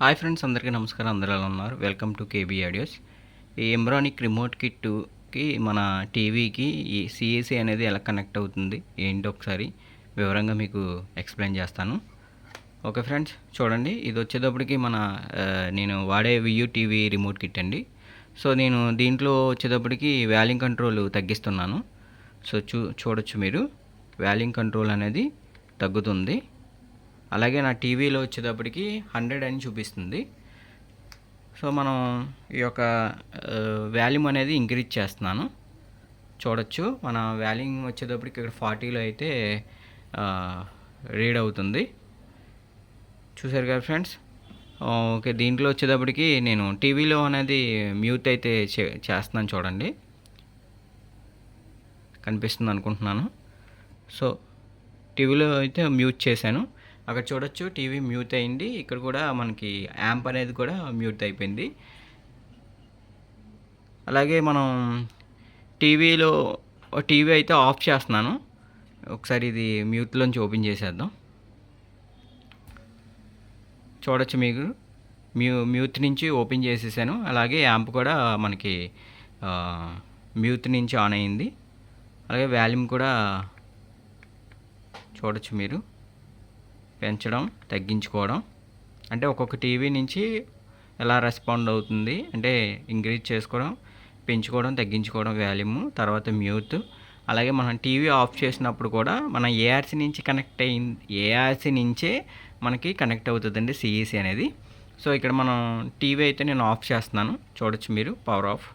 Hi friends అందరికీ నమస్కారం. అందరూ ఎలా ఉన్నారు? Welcome to KB audios. ఈ ఎంబ్రానిక్ రిమోట్ కిట్కి మన టీవీకి ఈ సిఏసి అనేది ఎలా కనెక్ట్ అవుతుంది ఏంటో ఒకసారి వివరంగా మీకు ఎక్స్ప్లెయిన్ చేస్తాను. ఓకే ఫ్రెండ్స్ చూడండి. ఇది వచ్చేటప్పటికి మన నేను వాడే వియూ టీవీ రిమోట్ కిట్ అండి. సో నేను దీంట్లో వచ్చేటప్పటికి వ్యాలింగ్ కంట్రోల్ తగ్గిస్తున్నాను. సో చూ చూడొచ్చు మీరు. వ్యాలింగ్ కంట్రోల్ అనేది తగ్గుతుంది. అలాగే నా టీవీలో వచ్చేటప్పటికి హండ్రెడ్ అని చూపిస్తుంది. సో మనం ఈ యొక్క వాల్యూమ్ అనేది ఇంక్రీజ్ చేస్తున్నాను. చూడొచ్చు. మన వాల్యూమ్ వచ్చేటప్పటికి ఇక్కడ ఫార్టీలో అయితే రీడ్ అవుతుంది. చూసారు కదా ఫ్రెండ్స్? ఓకే దీంట్లో వచ్చేటప్పటికి నేను టీవీలో అనేది మ్యూట్ అయితే చే- చేస్తున్నాను చూడండి. కనిపిస్తుంది అనుకుంటున్నాను. సో టీవీలో అయితే మ్యూట్ చేశాను. అక్కడ చూడొచ్చు టీవీ మ్యూట్ అయింది. ఇక్కడ కూడా మనకి యాంప్ అనేది కూడా మ్యూట్ అయిపోయింది. అలాగే మనం టీవీలో టీవీ అయితే ఆఫ్ చేస్తున్నాను. ఒకసారి ఇది మ్యూట్లోంచి ఓపెన్ చేసేద్దాం. చూడొచ్చు మీకు. మ్యూ మ్యూట్ నుంచి ఓపెన్ చేసేసాను. అలాగే యాంప్ కూడా మనకి మ్యూత్ మ్యూట్ నుంచి ఆన్ అయింది. అలాగే వాల్యూమ్ కూడా చూడొచ్చు మీరు. పెంచడం తగ్గించుకోవడం. అంటే ఒక్కొక్క టీవీ నుంచి ఎలా రెస్పాండ్ అవుతుంది అంటే ఇంక్రీజ్ చేసుకోవడం పెంచుకోవడం తగ్గించుకోవడం వాల్యూమ్ తర్వాత మ్యూట్ అలాగే మనం టీవీ ఆఫ్ చేసినప్పుడు కూడా మన ఏఆర్సీ నుంచి కనెక్ట్ అయింది ఏఆర్సీ నుంచే మనకి కనెక్ట్ అవుతుందండి సిఈసి అనేది. సో ఇక్కడ మనం టీవీ అయితే నేను ఆఫ్ చేస్తున్నాను. చూడొచ్చు మీరు పవర్ ఆఫ్.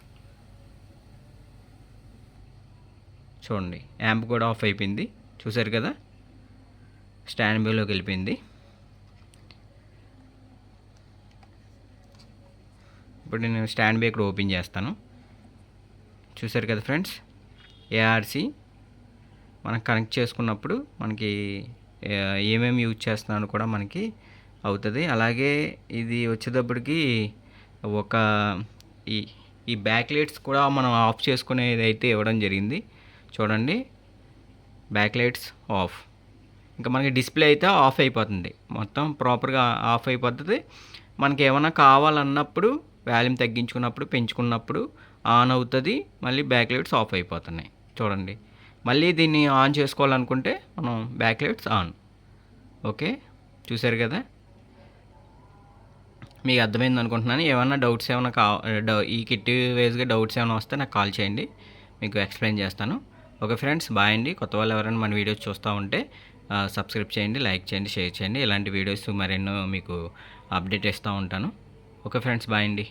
చూడండి యాంప్ కూడా ఆఫ్ అయిపోయింది. చూసారు కదా? స్టాండ్ బైలోకి వెళ్ళిపోయింది. ఇప్పుడు నేను స్టాండ్ బే ఇక్కడ ఓపెన్ చేస్తాను. చూసారు కదా ఫ్రెండ్స్? ఏఆర్సి మనం కనెక్ట్ చేసుకున్నప్పుడు మనకి ఏమేమి యూజ్ చేస్తున్నాను కూడా మనకి అవుతుంది. అలాగే ఇది వచ్చేటప్పటికి ఒక ఈ ఈ బ్యాక్ లైట్స్ కూడా మనం ఆఫ్ చేసుకునేది అయితే ఇవ్వడం జరిగింది. చూడండి. Back lights off. ఇంకా మనకి డిస్ప్లే అయితే ఆఫ్ అయిపోతుంది. మొత్తం ప్రాపర్గా ఆఫ్ అయిపోతుంది. మనకి ఏమైనా కావాలన్నప్పుడు వాల్యూమ్ తగ్గించుకున్నప్పుడు పెంచుకున్నప్పుడు ఆన్ అవుతుంది. మళ్ళీ బ్యాక్ లైట్స్ ఆఫ్ అయిపోతున్నాయి. చూడండి. మళ్ళీ దీన్ని ఆన్ చేసుకోవాలనుకుంటే మనం బ్యాక్ లైట్స్ ఆన్. ఓకే? చూసారు కదా? మీకు అర్థమైంది అనుకుంటున్నాను. ఏమైనా డౌట్స్ ఏమైనా కా డౌ- ఈ కిట్ వేస్గా డౌట్స్ ఏమైనా వస్తే నాకు కాల్ చేయండి. మీకు ఎక్స్ప్లెయిన్ చేస్తాను. ఓకే ఫ్రెండ్స్ బాయ్ అండి. కొత్త వాళ్ళు ఎవరైనా మన వీడియోస్ చూస్తూ ఉంటే సబ్స్క్రైబ్ చేయండి లైక్ చేయండి షేర్ చేయండి. ఇలాంటి వీడియోస్ మరెన్నో మీకు అప్డేట్ ఇస్తూ ఉంటాను. ఓకే ఫ్రెండ్స్ బాయ్ అండి.